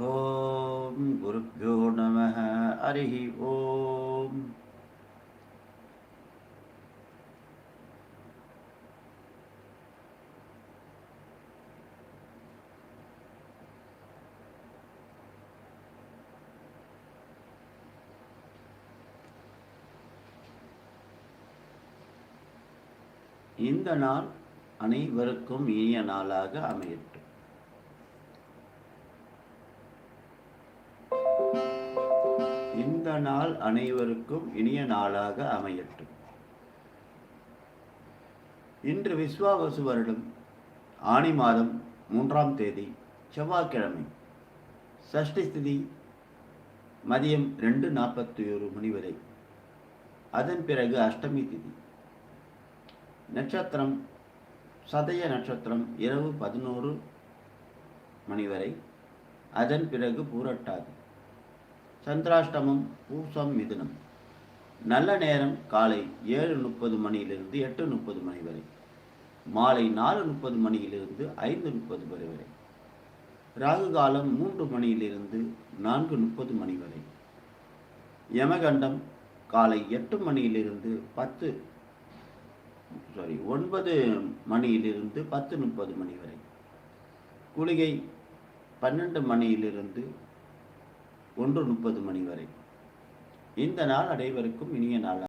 ஓம் குருப்பியோ நம ஹரிஹி ஓம். இந்த நாள் அனைவருக்கும் இனிய நாளாக அமையட்டும். நாள் அனைவருக்கும் இனிய நாளாக அமையட்டும். இன்று விஸ்வாவசு வருடம் ஆணி மாதம் மூன்றாம் தேதி செவ்வாய்க்கிழமை. சஷ்டி ஸ்திதி மதியம் ரெண்டு நாற்பத்தி ஒரு மணி வரை. அதன் பிறகு அஷ்டமி திதி. நட்சத்திரம் சதய நட்சத்திரம் இரவு பதினோரு மணி வரை. அதன் பிறகு பூரட்டாது. சந்திராஷ்டமம் பூசம் மிதுனம். நல்ல நேரம் காலை ஏழு முப்பது மணியிலிருந்து எட்டு முப்பது மணி வரை. மாலை நாலு முப்பது மணியிலிருந்து ஐந்து முப்பது மணி வரை. ராகு காலம் மூன்று மணியிலிருந்து நான்கு முப்பது மணி வரை. யமகண்டம் காலை எட்டு மணியிலிருந்து பத்து சாரி ஒன்பது மணியிலிருந்து பத்து முப்பது மணி வரை. குளிகை பன்னெண்டு மணியிலிருந்து ஒன்று முப்பது மணி வரை. இந்த நாள் அனைவருக்கும் இனிய நாள்